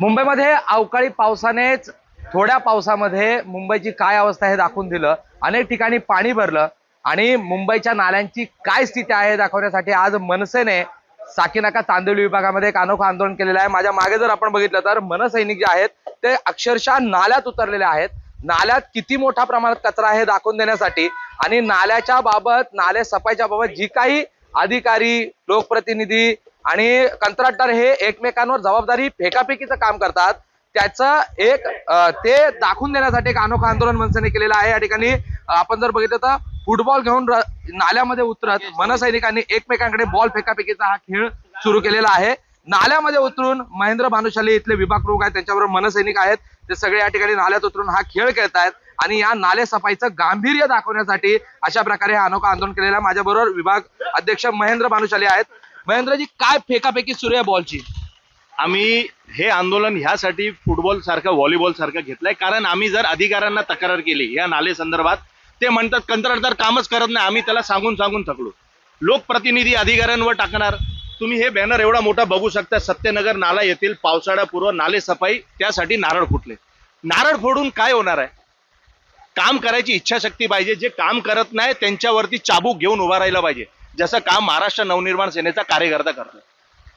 मुंबईमध्ये अवकाळी पावसानेच थोड्या पावसामध्ये मुंबईची काय अवस्था हे दाखवून दिलं. अनेक ठिकाणी पाणी भरलं आणि मुंबईच्या नाल्यांची काय स्थिती आहे दाखवण्यासाठी आज मनसेने साकीनाका तांदळी विभागामध्ये एक अनोखं आंदोलन केलेलं आहे. माझ्या मागे जर आपण बघितलं तर मनसैनिक जे आहेत ते अक्षरशः नाल्यात उतरलेले आहेत. नाल्यात किती मोठ्या प्रमाणात कचरा आहे हे दाखवून देण्यासाठी आणि नाल्याच्या बाबत नाले सफाईच्या बाबत जी काही अधिकारी लोकप्रतिनिधी आणि कंत्राटदार हे एकमेकांवर जबाबदारी फेकाफेकीचं काम करतात. त्याचं एक ते दाखवून देण्यासाठी एक अनोखा आंदोलन मनसेने केलेलं आहे. या ठिकाणी आपण जर बघितलं तर फुटबॉल घेऊन नाल्यामध्ये उतरत मनसैनिकांनी एकमेकांकडे बॉल फेकाफेकीचा हा खेळ सुरू केलेला आहे. नाल्यामध्ये उतरून महेंद्र भानुशाली इथले विभाग प्रमुख आहेत त्यांच्याबरोबर मनसैनिक आहेत. ते सगळे या ठिकाणी नाल्यात उतरून हा खेळ खेळतायत आणि या नाले सफाईचं गांभीर्य दाखवण्यासाठी अशा प्रकारे हा अनोखा आंदोलन केलेला माझ्याबरोबर विभाग अध्यक्ष महेंद्र भानुशाली आहेत. महेंद्रजी काय फेकाफेकी सुरू आहे बॉलची आम्ही हे आंदोलन ह्यासाठी फुटबॉल सारखं व्हॉलीबॉल सारखं घेतलंय. कारण आम्ही जर अधिकाऱ्यांना तक्रार केली या नाले संदर्भात ते म्हणतात कंत्राटदार कामच करत नाही आम्ही त्याला सांगून सांगून थकलो. लोकप्रतिनिधी अधिकाऱ्यांवर टाकणार. तुम्ही हे बॅनर एवढा मोठा बघू शकता सत्यनगर नाला येथील पावसाळ्यापूर्व नाले सफाई त्यासाठी नारळ फुटले. नारळ फोडून काय होणार आहे? काम करायची इच्छाशक्ती पाहिजे. जे काम करत नाही त्यांच्यावरती चाबूक घेऊन उभा राहिला पाहिजे. जसं काम महाराष्ट्र नवनिर्माण सेनेचा कार्यकर्ता करतो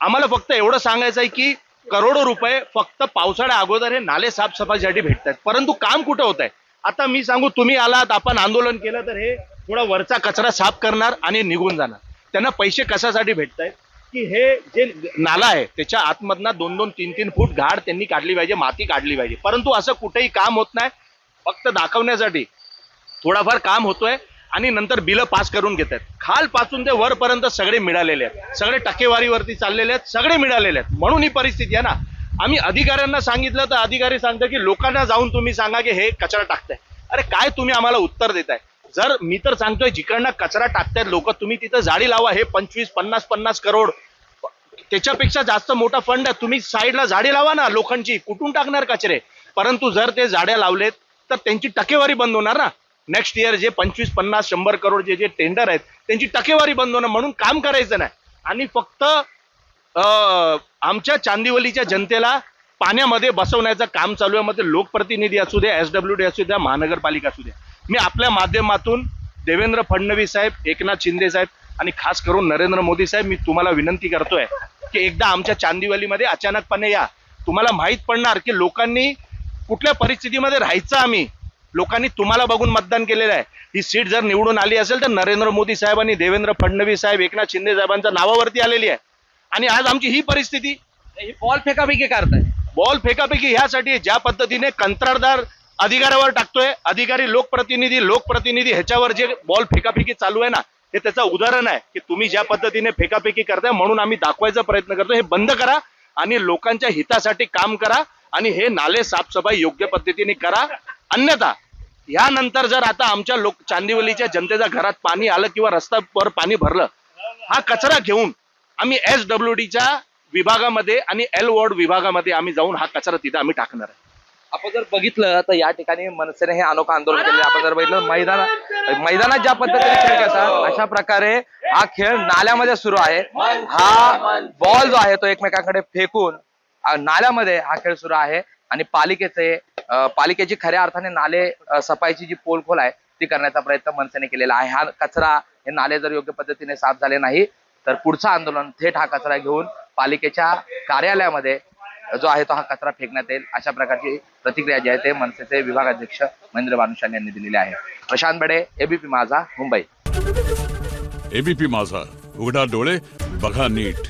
आम्हाला फक्त एवढं सांगायचं आहे की करोडो रुपये फक्त पावसाळ्या अगोदर हे नाले साफसफाईसाठी भेटतात परंतु काम कुठं होत आहे आता मी सांगू तुम्ही आलात आपण आंदोलन केलं तर हे थोडा वरचा कचरा साफ करणार आणि निघून जाणार. त्यांना पैसे कशासाठी भेटत आहेत की हे जे नाला आहे त्याच्या आतमधना दोन दोन तीन तीन फूट घाड त्यांनी काढली पाहिजे माती काढली पाहिजे. परंतु असं कुठेही काम होत नाही. फक्त दाखवण्यासाठी थोडाफार काम होतोय. आणि नंतर बिलं पास करून घेत आहेत. खालपासून ते वरपर्यंत सगळे मिळालेले आहेत. सगळे टक्केवारीवरती चाललेले आहेत. सगळे मिळालेले आहेत. म्हणून ही परिस्थिती आहे ना. आम्ही अधिकाऱ्यांना सांगितलं तर अधिकारी सांगतात की लोकांना जाऊन तुम्ही सांगा की हे कचरा टाकताय. अरे काय तुम्ही आम्हाला उत्तर देताय? जर मी तर सांगतोय जिकडनं कचरा टाकतायत लोक तुम्ही तिथं जाळी लावा. हे पंचवीस पन्नास पन्नास करोड. त्याच्यापेक्षा जास्त मोठा फंड आहे. तुम्ही साईडला झाडे लावा ना लोकांची. कुठून टाकणार कचरे? परंतु जर ते झाड्या लावलेत तर त्यांची टक्केवारी बंद होणार ना. नेक्स्ट इयर जे पंचवीस पन्नास शंभर करोड जे जे टेंडर आहेत त्यांची टक्केवारी बंद होणं म्हणून काम करायचं नाही. आणि फक्त अं, आमच्या चांदिवलीच्या जनतेला पाण्यामध्ये बसवण्याचं काम चालू आहे. मध्ये लोकप्रतिनिधी असू द्या एस डब्ल्यू डी असू द्या महानगरपालिका असू द्या. मी आपल्या माध्यमातून देवेंद्र फडणवीस साहेब एकनाथ शिंदे साहेब आणि खास करून नरेंद्र मोदी साहेब मी तुम्हाला विनंती करतोय की एकदा आमच्या चांदिवलीमध्ये अचानकपणे या. तुम्हाला माहीत पडणार की लोकांनी कुठल्या परिस्थितीमध्ये राहायचं आम्ही? लोकांनी तुम्हाला बघून मतदान केलेलं आहे. ही सीट जर निवडून आली असेल तर नरेंद्र मोदी साहेब आणि देवेंद्र फडणवीस साहेब एकनाथ शिंदे साहेबांच्या नावावरती आलेली आहे. आणि आज आमची ही परिस्थिती बॉल फेकाफेकी करताय. बॉल फेकाफेकी ह्यासाठी ज्या पद्धतीने कंत्राटदार अधिकाऱ्यावर टाकतोय अधिकारी लोकप्रतिनिधी लोकप्रतिनिधी ह्याच्यावर जे बॉल फेकाफेकी चालू आहे ना हे त्याचं उदाहरण आहे की तुम्ही ज्या पद्धतीने फेकाफेकी करताय म्हणून आम्ही दाखवायचा प्रयत्न करतो. हे बंद करा आणि लोकांच्या हितासाठी काम करा आणि हे नाले साफसफाई योग्य पद्धतीने करा. अन्यथा यानंतर जर आता आमच्या लोक चांदिवलीच्या जनतेच्या घरात पाणी आलं किंवा रस्त्यावर पाणी भरलं हा कचरा घेऊन आम्ही एस डब्ल्यू डीच्या विभागामध्ये आणि एल वॉर्ड विभागामध्ये आम्ही जाऊन हा कचरा तिथे आम्ही टाकणार आहे. आपण जर बघितलं तर या ठिकाणी मनसेने हे अनोखा आंदोलन केले आपण जर बघितलं मैदान मैदानात ज्या पद्धतीने खेळ खेळतात अशा प्रकारे हा खेळ नाल्यामध्ये सुरू आहे. हा बॉल जो आहे तो एकमेकांकडे फेकून नाल्यामध्ये हा खेळ सुरू आहे. आणि पालिकेचे पालिकेची खऱ्या अर्थाने नाले सफाईची जी पोलखोल आहे ती करण्याचा प्रयत्न मनसेने केलेला आहे. हा कचरा हे नाले जर योग्य पद्धतीने साफ झाले नाही तर पुढचं आंदोलन थेट हा कचरा घेऊन पालिकेच्या कार्यालयामध्ये जो आहे तो हा कचरा फेकण्यात येईल अशा प्रकारची प्रतिक्रिया जी आहे ते मनसेचे विभागाध्यक्ष महेंद्र भानुशाली यांनी दिलेली आहे. प्रशांत बडे एबीपी माझा मुंबई. एबीपी माझा उघडा डोळे बघा नीट.